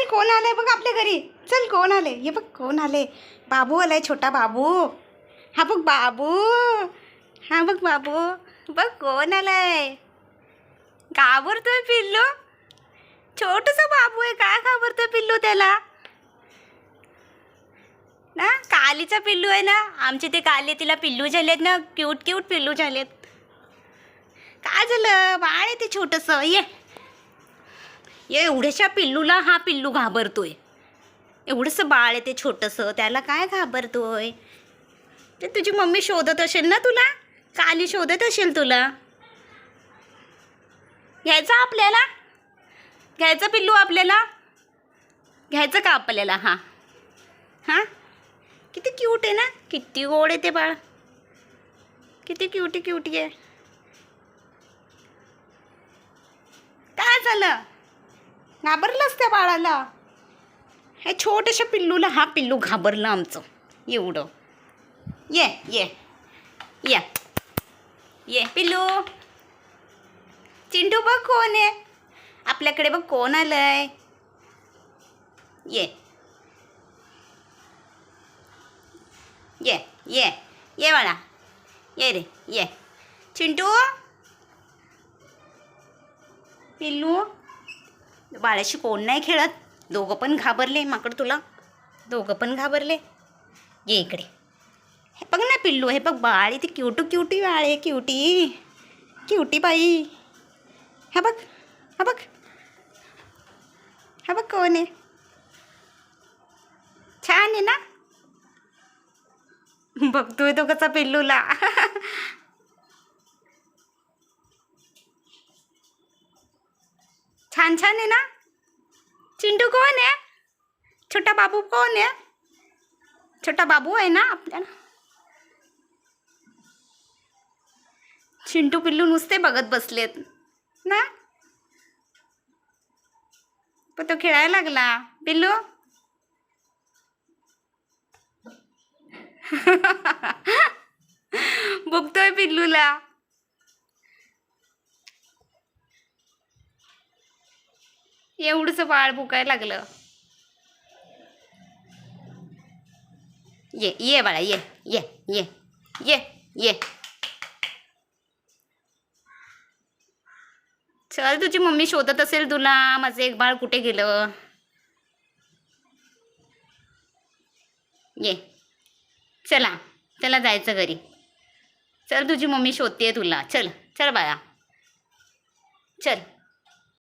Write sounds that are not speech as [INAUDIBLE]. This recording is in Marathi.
चल कोण आलंय बघ आपल्या घरी. चल कोण आले हे बघ कोण आले बाबू आलाय छोटा बाबू. हा बघ बाबू. हा बघ बाबू. बघ कोण आलाय? घाबरतोय पिल्लू. छोटस बाबू आहे काय घाबरतोय पिल्लू त्याला? ना कालीचा पिल्लू आहे ना? आमचे ते काली तिला पिल्लू झालेत ना? क्यूट क्यूट पिल्लू झालेत. काय झालं? बाळ आहे ते छोटंसं. ये. ये एवढ्याशा पिल्लूला हा पिल्लू घाबरतोय. एवढंसं बाळ आहे ते छोटंसं त्याला काय घाबरतोय? ते तुझी मम्मी शोधत असेल ना तुला? काली शोधत असेल तुला? घ्यायचं आपल्याला? घ्यायचं पिल्लू आपल्याला? घ्यायचं का आपल्याला? हां. हां? किती क्यूट आहे ना? किती गोड आहे ते बाळ. किती क्युटी क्युटी आहे. काय झालं? घाबरलंच त्या बाळाला? हे छोट्याशा पिल्लूला हा पिल्लू घाबरलं आमचं. एवढं. ये ये. ये. ये पिल्लू. चिंटू बघ कोण आहे. आपल्याकडे बघ कोण आलंय. ये. ये ये. ये बाळा. ये रे ये. चिंटू? पिल्लू? बाळाशी कोण नाही खेळत. दोघं पण घाबरले. माकड तुला. दोघं पण घाबरले. ये इकडे. हे बघ ना पिल्लू हे बघ बाळ. इथे क्युटू क्युटी बाळ आहे क्युटी क्युटी बाई. हा बघ हा बघ. हा बघ कोण आहे. छान आहे ना? बघतोय तो कसा पिल्लूला. [LAUGHS] छान छान आहे ना? चिंटू कोण आहे? छोटा बाबू कोण आहे? छोटा बाबू आहे ना आपल्याला? चिंटू पिल्लू नुसते बघत बसलेत ना? पण तो खेळायला लागला. पिल्लू? [LAUGHS] बघतोय पिल्लूला. एवढंच बाळ भुकायला लागलं. ये ये बाळा ये ये ये ये ये. चल तुझी मम्मी शोधत असेल तुला माझं एक बाळ कुठे गेलं? ये. चला चला जायचं घरी. चल तुझी मम्मी शोधते तुला. चल चल बाळा. चल.